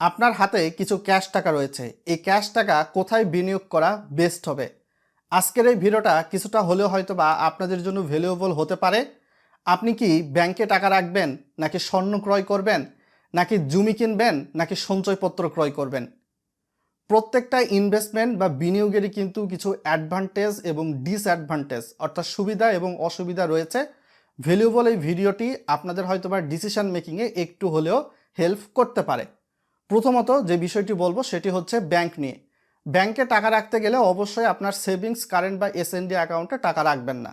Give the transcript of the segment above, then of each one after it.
আপনার হাতে কিছু ক্যাশ টাকা রয়েছে। এই ক্যাশ টাকা কোথায় বিনিয়োগ করা বেস্ট হবে? আজকের এই ভিডিওটা কিছুটা হলেও হয়তো বা আপনাদের জন্য ভ্যালুয়েবল হতে পারে। আপনি কি ব্যাংকে টাকা রাখবেন, নাকি স্বর্ণ ক্রয় করবেন, নাকি জমি কিনবেন, নাকি সঞ্চয়পত্র ক্রয় করবেন? প্রত্যেকটা ইনভেস্টমেন্ট বা বিনিয়োগেরই কিন্তু কিছু অ্যাডভান্টেজ এবং ডিসঅ্যাডভান্টেজ অর্থাৎ সুবিধা এবং অসুবিধা রয়েছে। ভ্যালুয়েবল এই ভিডিওটি আপনাদের হয়তো বা ডিসিশন মেকিংয়ে একটু হলেও হেল্প করতে পারে। প্রথমত যে বিষয়টি বলব সেটি হচ্ছে ব্যাংক নিয়ে। ব্যাংকে টাকা রাখতে গেলে অবশ্যই আপনার সেভিংস, কারেন্ট বা এসএনডি অ্যাকাউন্টে টাকা রাখবেন না।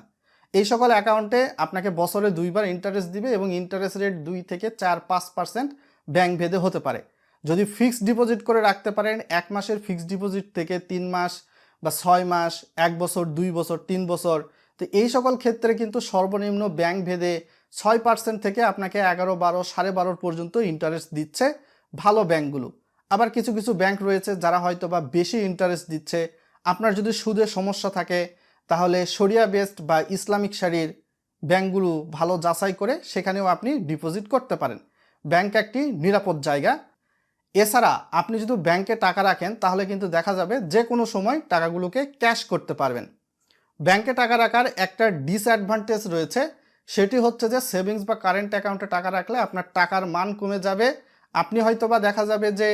এই সকল অ্যাকাউন্টে আপনাকে বছরে দুইবার ইন্টারেস্ট দিবে এবং ইন্টারেস্ট রেট দুই থেকে চার, পাঁচ পার্সেন্ট ব্যাংক ভেদে হতে পারে। যদি ফিক্সড ডিপোজিট করে রাখতে পারেন, এক মাসের ফিক্সড ডিপোজিট থেকে তিন মাস বা ছয় মাস, এক বছর, দুই বছর, তিন বছর, তো এই সকল ক্ষেত্রে কিন্তু সর্বনিম্ন ব্যাংক ভেদে ছয় পার্সেন্ট থেকে আপনাকে এগারো, বারো, সাড়ে বারোর পর্যন্ত ইন্টারেস্ট দিচ্ছে। ভালো ব্যাংকগুলো। আবার কিছু কিছু ব্যাংক রয়েছে যারা হয়তো বা বেশি ইন্টারেস্ট দিচ্ছে। আপনার যদি সুদের সমস্যা থাকে, তাহলে শরিয়া বেসড বা ইসলামিক শাড়ির ব্যাংকগুলো ভালো যাচাই করে সেখানেও আপনি ডিপোজিট করতে পারেন। ব্যাংক একটি নিরাপদ জায়গা। এছাড়া আপনি যদি ব্যাংকে টাকা রাখেন, তাহলে কিন্তু দেখা যাবে যে কোনো সময় টাকাগুলোকে ক্যাশ করতে পারবেন। ব্যাংকে টাকা রাখার একটা ডিসঅ্যাডভান্টেজ রয়েছে। সেটি হচ্ছে যে সেভিংস বা কারেন্ট অ্যাকাউন্টে টাকা রাখলে আপনার টাকার মান কমে যাবে। আপনি হয়তো বা দেখা যাবে যে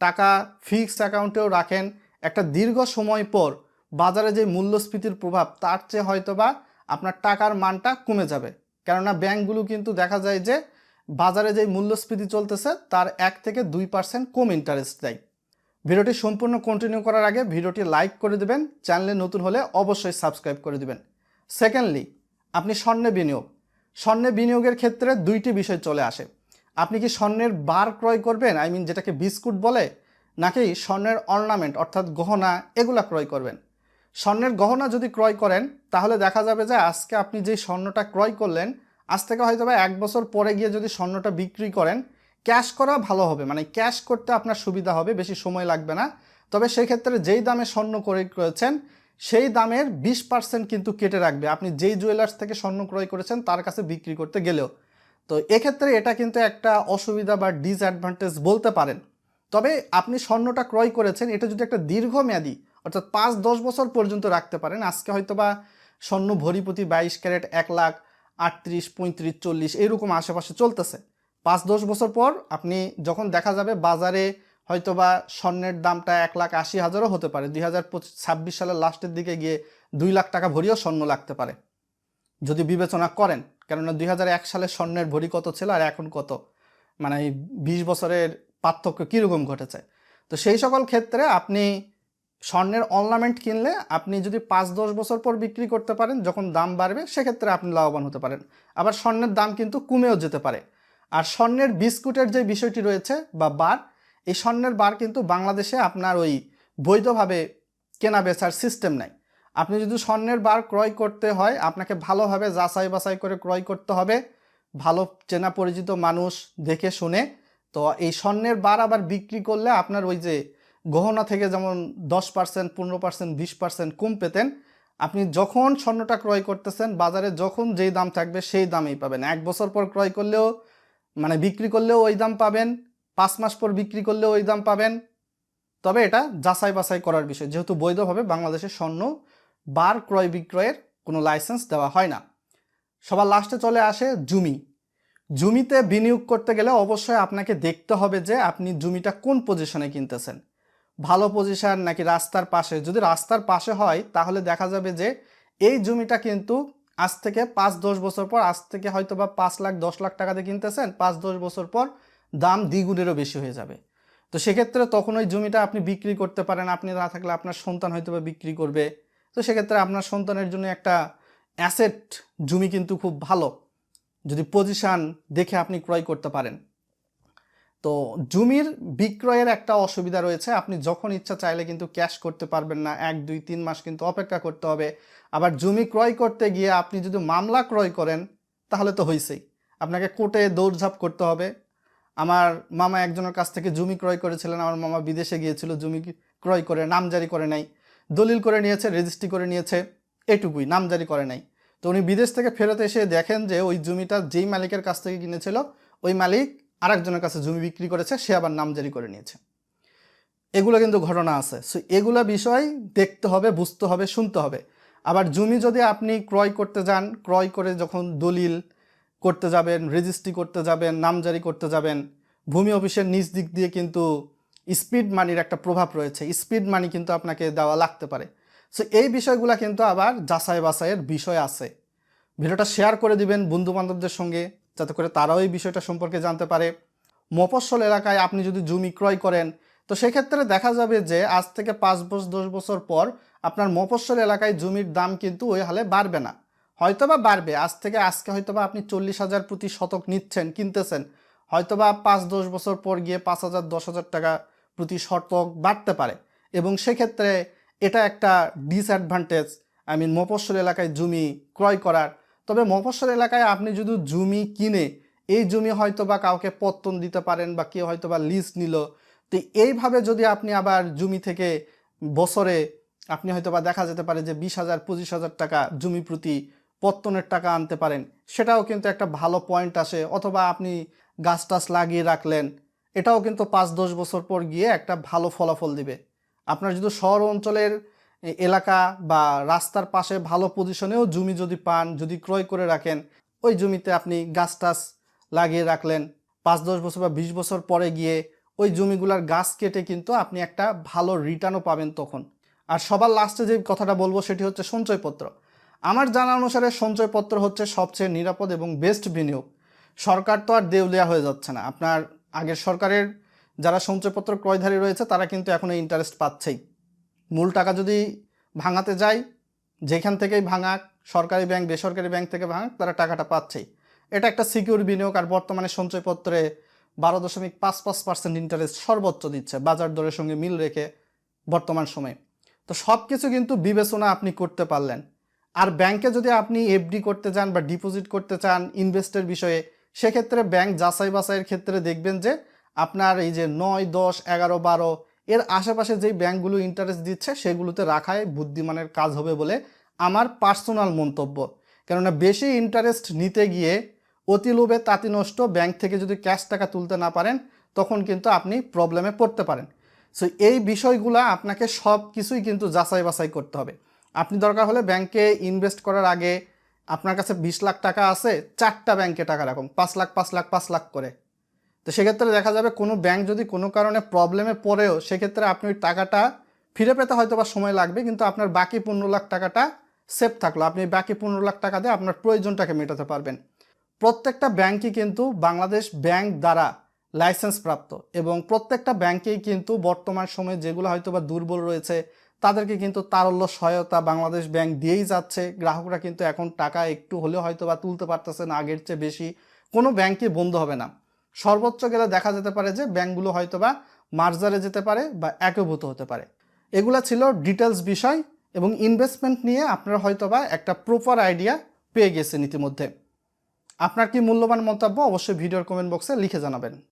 টাকা ফিক্সড অ্যাকাউন্টেও রাখেন, একটা দীর্ঘ সময় পর বাজারে যে মূল্যস্ফীতির প্রভাব, তার চেয়ে হয়তো বা আপনার টাকার মানটা কমে যাবে। কেননা ব্যাংকগুলো কিন্তু দেখা যায় যে বাজারে যে মূল্যস্ফীতি চলতেছে, তার এক থেকে দুই পার্সেন্ট কম ইন্টারেস্ট দেয়। ভিডিওটি সম্পূর্ণ কন্টিনিউ করার আগে ভিডিওটি লাইক করে দেবেন, চ্যানেলে নতুন হলে অবশ্যই সাবস্ক্রাইব করে দেবেন। সেকেন্ডলি আপনি স্বর্ণে বিনিয়োগ। স্বর্ণে বিনিয়োগের ক্ষেত্রে দুইটি বিষয় চলে আসে। আপনি কি স্বর্ণের বার ক্রয় করবেন? আই মিন যেটাকে বিস্কুট বলে, নাকি স্বর্ণের অর্নামেন্ট অর্থাৎ গহনা, এগুলা ক্রয় করবেন? স্বর্ণের গহনা যদি ক্রয় করেন, তাহলে দেখা যাবে যে আজকে আপনি যে স্বর্ণটা ক্রয় করলেন, আজ থেকে হয়তো বা এক বছর পরে গিয়ে যদি স্বর্ণটা বিক্রি করেন, ক্যাশ করা ভালো হবে। মানে ক্যাশ করতে আপনার সুবিধা হবে, বেশি সময় লাগবে না। তবে সেই ক্ষেত্রে যেই দামে স্বর্ণ ক্রয় করেছেন, সেই দামের বিশ পার্সেন্ট কিন্তু কেটে রাখবে। আপনি যেই জুয়েলার্স থেকে স্বর্ণ ক্রয় করেছেন, তার কাছে বিক্রি করতে গেলেও। তো এক্ষেত্রে এটা কিন্তু একটা অসুবিধা বা ডিসঅ্যাডভান্টেজ বলতে পারেন। তবে আপনি স্বর্ণটা ক্রয় করেছেন, এটা যদি একটা দীর্ঘমেয়াদী, অর্থাৎ পাঁচ দশ বছর পর্যন্ত রাখতে পারেন, আজকে হয়তো বা স্বর্ণ ভরিপতি বাইশ ক্যারেট, এক লাখ আটত্রিশ, পঁয়ত্রিশ, চল্লিশ এইরকম আশেপাশে চলতেছে। পাঁচ দশ বছর পর আপনি যখন দেখা যাবে বাজারে হয়তো বা স্বর্ণের দামটা এক লাখ আশি হাজারও হতে পারে, দুই হাজার ছাব্বিশ সালের লাস্টের দিকে গিয়ে দুই লাখ টাকা ভরিও স্বর্ণ লাগতে পারে। যদি বিবেচনা করেন কেননা দুই হাজার এক সালে স্বর্ণের ভরি কত ছিল আর এখন কত? মানে এই বিশ বছরের পার্থক্য কীরকম ঘটেছে? তো সেই সকল ক্ষেত্রে আপনি স্বর্ণের অর্নামেন্ট কিনলে আপনি যদি পাঁচ দশ বছর পর বিক্রি করতে পারেন, যখন দাম বাড়বে, সেক্ষেত্রে আপনি লাভবান হতে পারেন। আবার স্বর্ণের দাম কিন্তু কমেও যেতে পারে। আর স্বর্ণের বিস্কুটের যে বিষয়টি রয়েছে বা বার, এই স্বর্ণের বার কিন্তু বাংলাদেশে আপনার ওই বৈধভাবে কেনা বেচার সিস্টেম নাই। আপনি যদি স্বর্ণের বার ক্রয় করতে হয়, আপনাকে ভালোভাবে যাচাই বাছাই করে ক্রয় করতে হবে। ভালো চেনা পরিচিত মানুষ দেখে শুনে। তো এই স্বর্ণের বার আবার বিক্রি করলে আপনার ওই যে গহনা থেকে যেমন দশ পার্সেন্ট, পনেরো পার্সেন্ট, বিশ পার্সেন্ট কম পেতেন। আপনি যখন স্বর্ণটা ক্রয় করতেছেন, বাজারে যখন যেই দাম থাকবে সেই দামেই পাবেন। এক বছর পর ক্রয় করলেও মানে বিক্রি করলেও ওই দাম পাবেন, পাঁচ মাস পর বিক্রি করলেও ওই দাম পাবেন। তবে এটা যাচাই বাছাই করার বিষয়। যেহেতু বৈধভাবে বাংলাদেশে স্বর্ণ বার ক্রয় বিক্রয়ের কোনো লাইসেন্স দেওয়া হয় না। সবার লাস্টে চলে আসে জমি। জমিতে বিনিয়োগ করতে গেলে অবশ্যই আপনাকে দেখতে হবে যে আপনি জমিটা কোন পজিশনে কিনতেছেন। ভালো পজিশন নাকি রাস্তার পাশে? যদি রাস্তার পাশে হয়, তাহলে দেখা যাবে যে এই জমিটা কিন্তু আজ থেকে পাঁচ দশ বছর পর, আজ থেকে হয়তো বা পাঁচ লাখ, দশ লাখ টাকাতে কিনতেছেন, পাঁচ দশ বছর পর দাম দ্বিগুণেরও বেশি হয়ে যাবে। তো সেক্ষেত্রে তখন ওই জমিটা আপনি বিক্রি করতে পারেন। আপনি না থাকলে আপনার সন্তান হয়তো বা বিক্রি করবে। তো সেক্ষেত্রে আপনার সন্তানের জন্য একটা অ্যাসেট জমি কিন্তু খুব ভালো, যদি পজিশান দেখে আপনি ক্রয় করতে পারেন। তো জমির বিক্রয়ের একটা অসুবিধা রয়েছে, আপনি যখন ইচ্ছা চাইলে কিন্তু ক্যাশ করতে পারবেন না, এক, দুই, তিন মাস কিন্তু অপেক্ষা করতে হবে। আবার জমি ক্রয় করতে গিয়ে আপনি যদি মামলা ক্রয় করেন, তাহলে তো হয়েছেই আপনাকে কোর্টে দৌড়ঝাঁপ করতে হবে। আমার মামা একজনের কাছ থেকে জমি ক্রয় করেছিলেন, আমার মামা বিদেশে গিয়েছিল, জমি ক্রয় করে নামজারি করে নাই। দলিল করে নিয়েছে, রেজিস্ট্রি করে নিয়েছে, এটুকুই নামজারি করে নাই। তো উনি বিদেশ থেকে ফেরত এসে দেখেন যে ওই জমিটা যেই মালিকের কাছ থেকে কিনেছিল, ওই মালিক আরেকজনের কাছে জমি বিক্রি করেছে, সে আবার নামজারি করে নিয়েছে। এগুলো কিন্তু ঘটনা আছে। সো এগুলো বিষয় দেখতে হবে, বুঝতে হবে, শুনতে হবে। আবার জমি যদি আপনি ক্রয় করতে যান, ক্রয় করে যখন দলিল করতে যাবেন, রেজিস্ট্রি করতে যাবেন নামজারি করতে যাবেন, ভূমি অফিসের নিজ দিক দিয়ে কিন্তু স্পিড মানির একটা প্রভাব রয়েছে। স্পিড মানি কিন্তু আপনাকে দেওয়া লাগতে পারে। সো এই বিষয়গুলো কিন্তু আবার যাচাই বাছাইয়ের বিষয় আছে। ভিডিওটা শেয়ার করে দিবেন বন্ধু বান্ধবদের সঙ্গে, যাতে করে তারাও এই বিষয়টা সম্পর্কে জানতে পারে। মফস্বল এলাকায় আপনি যদি জমি ক্রয় করেন, তো সেক্ষেত্রে দেখা যাবে যে আজ থেকে পাঁচ বছর, দশ বছর পর আপনার মফস্বল এলাকায় জমির দাম কিন্তু ওই হালে বাড়বে না। হয়তোবা বাড়বে। আজ থেকে আজকে হয়তোবা আপনি চল্লিশ হাজার প্রতি শতক নিচ্ছেন, কিনতেছেন। হয়তোবা পাঁচ, দশ বছর পর গিয়ে পাঁচ হাজার, দশ হাজার টাকা প্রতি শতক বাড়তে পারে। এবং সেক্ষেত্রে এটা একটা ডিসঅ্যাডভান্টেজ আই মিন মফস্বল এলাকায় জমি ক্রয় করার। তবে মফস্বল এলাকায় আপনি যদি জমি কিনে, এই জমি হয়তো বা কাউকে পত্তন দিতে পারেন বা কেউ হয়তো বা লিজ নিল, তো এইভাবে যদি আপনি আবার জমি থেকে বছরে, আপনি হয়তো বা দেখা যেতে পারে যে বিশ হাজার, পঁচিশ হাজার টাকা জমি প্রতি পত্তনের টাকা আনতে পারেন, সেটাও কিন্তু একটা ভালো পয়েন্ট আসে। অথবা আপনি গাছ টাছ লাগিয়ে রাখলেন এটাও কিন্তু পাঁচ, দশ বছর পর গিয়ে একটা ভালো ফলাফল দিবে। আপনার যদি শহর অঞ্চলের এলাকা বা রাস্তার পাশে ভালো পজিশনেও জমি যদি পান, যদি ক্রয় করে রাখেন, ওই জমিতে আপনি গাছ টাছ লাগিয়ে রাখলেন, পাঁচ, দশ বছর বা বিশ বছর পরে গিয়ে ওই জমিগুলার গাছ কেটে কিন্তু আপনি একটা ভালো রিটার্নও পাবেন তখন। আর সবার লাস্টে যে কথাটা বলব সেটি হচ্ছে সঞ্চয়পত্র। আমার জানা অনুসারে সঞ্চয়পত্র হচ্ছে সবচেয়ে নিরাপদ এবং বেস্ট বিনিয়োগ। সরকার তো আর দেউলিয়া হয়ে যাচ্ছে না। আপনার আগের সরকারের যারা সঞ্চয়পত্র ক্রয়ধারী রয়েছে, তারা কিন্তু এখন এই ইন্টারেস্ট পাচ্ছেই। মূল টাকা যদি ভাঙাতে যায়, যেখান থেকেই ভাঙাক, সরকারি ব্যাংক বেসরকারি ব্যাংক থেকে ভাঙাক, তারা টাকাটা পাচ্ছেই। এটা একটা সিকিউর বিনিয়োগ আর বর্তমানে সঞ্চয়পত্রে বারো দশমিক পাঁচ পাঁচ পার্সেন্ট ইন্টারেস্ট সর্বোচ্চ দিচ্ছে, বাজার দরের সঙ্গে মিল রেখে বর্তমান সময়ে। তো সব কিছু কিন্তু বিবেচনা আপনি করতে পারলেন। আর ব্যাংকে যদি আপনি এফডি করতে চান বা ডিপোজিট করতে চান ইনভেস্টের বিষয়ে সেক্ষেত্রে ব্যাংক যাচাই বাছাইয়ের ক্ষেত্রে দেখবেন যে আপনার এই যে নয়, দশ, এগারো, বারো, এর আশেপাশে যেই ব্যাংকগুলো ইন্টারেস্ট দিচ্ছে সেগুলোতে রাখায় বুদ্ধিমানের কাজ হবে বলে আমার পার্সোনাল মন্তব্য। কেননা বেশি ইন্টারেস্ট নিতে গিয়ে অতি লোভে তাঁতি নষ্ট ব্যাংক থেকে যদি ক্যাশ টাকা তুলতে না পারেন, তখন কিন্তু আপনি প্রবলেমে পড়তে পারেন। সো এই বিষয়গুলো আপনাকে সব কিছুই কিন্তু যাচাই বাছাই করতে হবে। আপনি দরকার হলে ব্যাংকে ইনভেস্ট করার আগে আপনার কাছে বিশ লাখ টাকা আছে, চারটা ব্যাংকে টাকা রাখুন, পাঁচ লাখ পাঁচ লাখ পাঁচ লাখ করে। তো সেক্ষেত্রে দেখা যাবে কোনো ব্যাংক যদি কোনো কারণে প্রবলেমে পড়েও, সেক্ষেত্রে আপনি ওই টাকাটা ফিরে পেতে হয়তো বা সময় লাগবে, কিন্তু আপনার বাকি পনেরো লাখ টাকাটা সেফ থাকল। আপনি বাকি পনেরো লাখ টাকা দিয়ে আপনার প্রয়োজনটাকে মেটাতে পারবেন। প্রত্যেকটা ব্যাংকই কিন্তু বাংলাদেশ ব্যাংক দ্বারা লাইসেন্স প্রাপ্ত এবং প্রত্যেকটা ব্যাংকেই কিন্তু বর্তমান সময়ে যেগুলো হয়তো বা দুর্বল রয়েছে তাদেরকে কিন্তু তারল্য সহায়তা বাংলাদেশ ব্যাংক দিয়েই যাচ্ছে। গ্রাহকরা কিন্তু এখন টাকা একটু হলেও হয়তো বা তুলতে পারতেছে না, আগের চেয়ে বেশি। কোনো ব্যাংকই বন্ধ হবে না। সর্বোচ্চ গেলে দেখা যেতে পারে যে ব্যাংকগুলো হয়তো বা মার্জারে যেতে পারে বা একীভূত হতে পারে। এগুলা ছিল ডিটেলস বিষয় এবং ইনভেস্টমেন্ট নিয়ে আপনারা হয়তো বা একটা প্রপার আইডিয়া পেয়ে গেছেন ইতিমধ্যে। আপনার কি মূল্যবান মন্তব্য অবশ্যই ভিডিওর কমেন্ট বক্সে লিখে জানাবেন।